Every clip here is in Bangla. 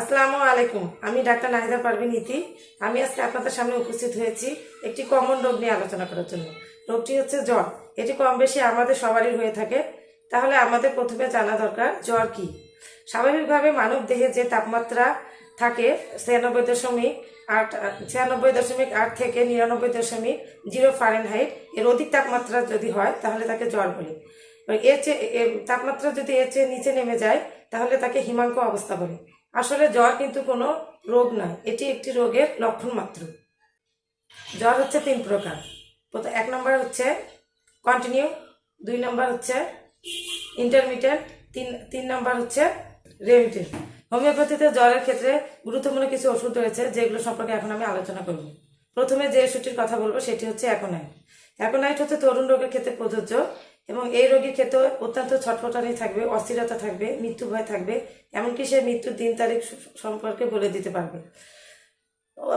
আসসালামু আলাইকুম। আমি ডাক্তার নাহিদা পারভিন ইতি। আমি আজকে আপনাদের সামনে উপস্থিত হয়েছি একটি কমন রোগ নিয়ে আলোচনা করার জন্য। রোগটি হচ্ছে জ্বর। এটি কম বেশি আমাদের সবারই হয়ে থাকে। তাহলে আমাদের প্রথমে জানা দরকার, জ্বর কি? স্বাভাবিকভাবে মানব দেহে যে তাপমাত্রা থাকে ছিয়ানব্বই দশমিক আট, ছিয়ানব্বই দশমিক আট থেকে নিরানব্বই দশমিক জিরো ফারেনহাইট, এর অধিক তাপমাত্রা যদি হয়, তাহলে তাকে জ্বর বলে। এর চেয়ে তাপমাত্রা যদি এর চেয়ে নিচে নেমে যায়, তাহলে তাকে হিমাঙ্ক অবস্থা বলে। আসলে জ্বর কিন্তু কোনো রোগ নয়। এটি একটি রোগের লক্ষণ মাত্র। জ্বর হচ্ছে তিন প্রকার। এক নম্বর হচ্ছে কন্টিনিউ দুই নম্বর হচ্ছে ইন্টারমিডিয়েট তিন তিন নম্বর হচ্ছে রেমিটেড হোমিওপ্যাথিতে জ্বরের ক্ষেত্রে গুরুত্বপূর্ণ কিছু ওষুধ রয়েছে, যেগুলো সম্পর্কে এখন আমি আলোচনা করব। প্রথমে যে ওষুধটির কথা বলব, সেটি হচ্ছে অ্যাকোনাইট। অ্যাকোনাইট হচ্ছে তরুণ রোগের ক্ষেত্রে প্রযোজ্য। এবং এই রোগীর ক্ষেত্রে অত্যন্ত ছটফটানি থাকবে, অস্থিরতা থাকবে, মৃত্যু ভয় থাকবে, এমনকি সে মৃত্যুর দিন তারিখ সম্পর্কে বলে দিতে পারবে।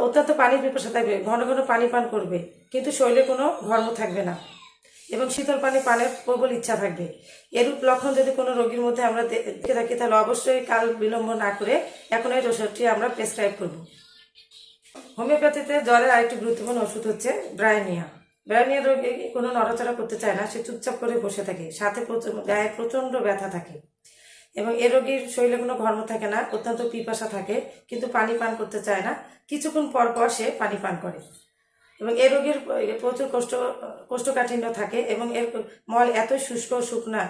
অত্যন্ত পানির পিপাসা থাকবে, ঘন ঘন পানি পান করবে, কিন্তু শরীরে কোনো ঘর্ম থাকবে না এবং শীতল পানি পানের প্রবল ইচ্ছা থাকবে। এরূপ লক্ষণ যদি কোনো রোগীর মধ্যে আমরা দেখে থাকি, তাহলে অবশ্যই কাল বিলম্ব না করে এখন এই ওষুধটি আমরা প্রেসক্রাইব করব। হোমিওপ্যাথিতে জ্বরের আরেকটি গুরুত্বপূর্ণ ওষুধ হচ্ছে ব্রায়নিয়া। ব্রায়নিয়া রোগী কোনো নড়াচড়া করতে চায় না? সে চুপচাপ করে বসে থাকে। সাথে গায়ে প্রচণ্ড ব্যথা থাকে। এবং এ রোগীর শরীরে কোনো ঘর্ম থাকে না, অত্যন্ত পিপাসা থাকে, কিন্তু পানি পান করতে চায় না। কিছুক্ষণ পর পর সে পানি পান করে। এবং এ রোগীর প্রচুর কষ্ট, কোষ্ঠকাঠিন্য থাকে এবং এর মল এতই শুষ্ক শুকনা।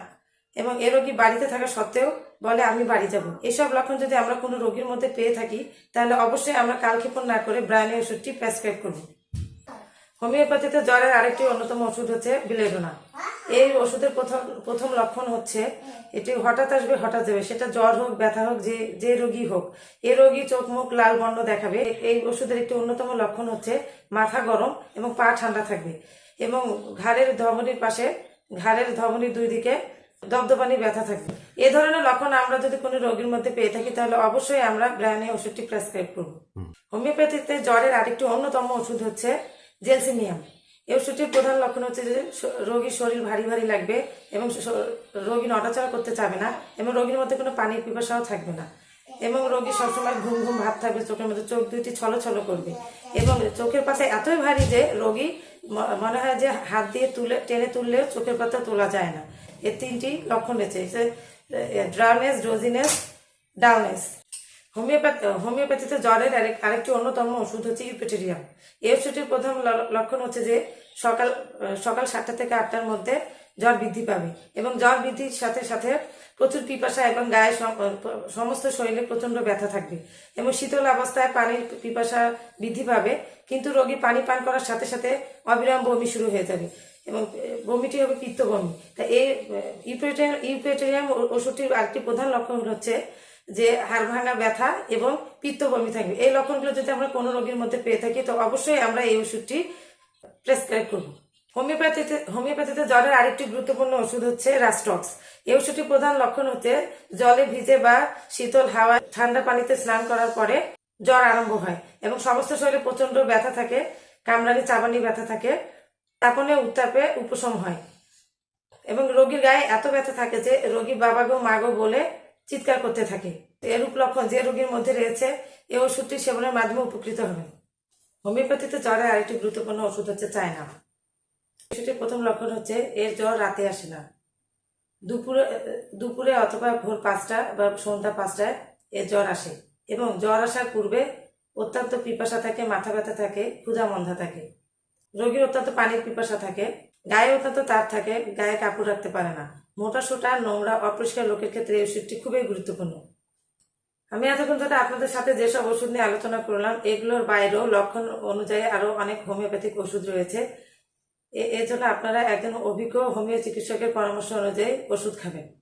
এবং এ রোগী বাড়িতে থাকা সত্ত্বেও বলে, আমি বাড়ি যাব। এসব লক্ষণ যদি আমরা কোনো রোগীর মধ্যে পেয়ে থাকি, তাহলে অবশ্যই আমরা কালক্ষেপণ না করে ব্রায়নি ওষুধটি প্রেসক্রাইব করব। হোমিওপ্যাথিতে জ্বরের আরেকটি অন্যতম ওষুধ হচ্ছে বিলেডোনা এই ওষুধের প্রথম প্রথম লক্ষণ হচ্ছে এটি হঠাৎ আসবে হঠাৎ যাবে। সেটা জ্বর হোক ব্যথা হোক যে যে রোগী হোক। এ রোগী চোখ মুখ লাল বর্ণ দেখাবে। এই ওষুধের একটি অন্যতম লক্ষণ হচ্ছে মাথা গরম এবং পা ঠান্ডা থাকবে। এবং ঘাড়ের ধমনির পাশে ঘাড়ের ধমনির দুই দিকে দবদবানি ব্যথা থাকবে। এ ধরনের লক্ষণ আমরা যদি কোনো রোগীর মধ্যে পেয়ে থাকি তাহলে অবশ্যই আমরা ব্রায়নে ওষুধটি প্রেসক্রাইব করব। হোমিওপ্যাথিতে জ্বরের আরেকটি অন্যতম ওষুধ হচ্ছে জেলসিনিয়াম এই ওষুধটির প্রধান লক্ষণ হচ্ছে যে রোগীর শরীর ভারী ভারী লাগবে এবং রোগী নড়াচড়া করতে চাবে না এবং রোগীর মধ্যে কোনো পানির পিপাসাও থাকবে না এবং রোগী সবসময় ঘুম ঘুম ভাব থাকবে, চোখের মধ্যে চোখ দুইটি ছলো ছলো করবে এবং চোখের পাতা এতই ভারী যে রোগী মনে হয় যে হাত দিয়ে তুলে, টেনে তুললেও চোখের পাতা তোলা যায় না। এর তিনটি লক্ষণ রয়েছে ড্রাউনেস ডোজিনেস ডাউনেস হোমিওপ্যাথি, হোমিওপ্যাথিতে জ্বরের আরেক, আরেকটি অন্যতম ওষুধ হচ্ছে ইউপেটেরিয়াম। এই ওষুধটির প্রথম লক্ষণ হচ্ছে যে সকাল সকাল সাতটা থেকে আটটার মধ্যে জ্বর বৃদ্ধি পাবে এবং জ্বর বৃদ্ধির সাথে সাথে প্রচুর পিপাসা এবং গায়ে সম- সমস্ত শরীরে প্রচণ্ড ব্যথা থাকবে এবং শীতল অবস্থায় পানির পিপাসা বৃদ্ধি পাবে, কিন্তু রোগী পানি পান করার সাথে সাথে অবিরাম বমি শুরু হয়ে যাবে এবং বমিটি হবে পিত্ত বমি তা এই ইউপেটেরিয়াম ওষুধটির আরেকটি প্রধান লক্ষণ হচ্ছে যে হাড় ভাঙা ব্যথা এবং পিত্ত বমি থাকবে। এই লক্ষণগুলো যদি আমরা কোনো রোগীর মধ্যে পেয়ে থাকি, তো অবশ্যই আমরা এই ওষুধটি প্রেসক্রাইব করব। হোমিওপ্যাথিতে হোমিওপ্যাথিতে জ্বরের আরেকটি গুরুত্বপূর্ণ ওষুধ হচ্ছে রাস্টক্স। এই ওষুধটির প্রধান লক্ষণ হচ্ছে জলে ভিজে বা শীতল হাওয়া, ঠান্ডা পানিতে স্নান করার পরে জ্বর আরম্ভ হয় এবং সমস্ত শরীরে প্রচণ্ড ব্যথা থাকে কামড়ানি চাবানি ব্যথা থাকে, তাপনে উত্তাপে উপশম হয় এবং রোগীর গায়ে এত ব্যথা থাকে যে রোগী বাবা গো মা গো বলে চিৎকার করতে থাকে। এরূপ লক্ষণ যে রোগীর মধ্যে রয়েছে এই ওষুধটি সেবনের মাধ্যমে উপকৃত হবে। হোমিওপ্যাথিতে জ্বরের আরেকটি গুরুত্বপূর্ণ ওষুধ হচ্ছে চায়না। ওষুধটির প্রথম লক্ষণ হচ্ছে এর জ্বর রাতে আসে না। দুপুরে দুপুরে অথবা ভোর পাঁচটা বা সন্ধ্যা পাঁচটায় এর জ্বর আসে এবং জ্বর আসার পূর্বে অত্যন্ত পিপাসা থাকে, মাথা ব্যথা থাকে ক্ষুধা মন্ধা থাকে। রোগীর অত্যন্ত পানির পিপাসা থাকে। গায়ে অত্যন্ত তাপ থাকে, গায়ে কাপড় রাখতে পারে না। মোটা, সোটা, নোংরা, অপরিষ্কার লোকের ক্ষেত্রে এই ওষুধটি খুবই গুরুত্বপূর্ণ। আমি এতক্ষণ ধরে আপনাদের সাথে যেসব ওষুধ নিয়ে আলোচনা করলাম, এগুলোর বাইরেও লক্ষণ অনুযায়ী আরও অনেক হোমিওপ্যাথিক ওষুধ রয়েছে। এর জন্য আপনারা একজন অভিজ্ঞ হোমিও চিকিৎসকের পরামর্শ অনুযায়ী ওষুধ খাবেন।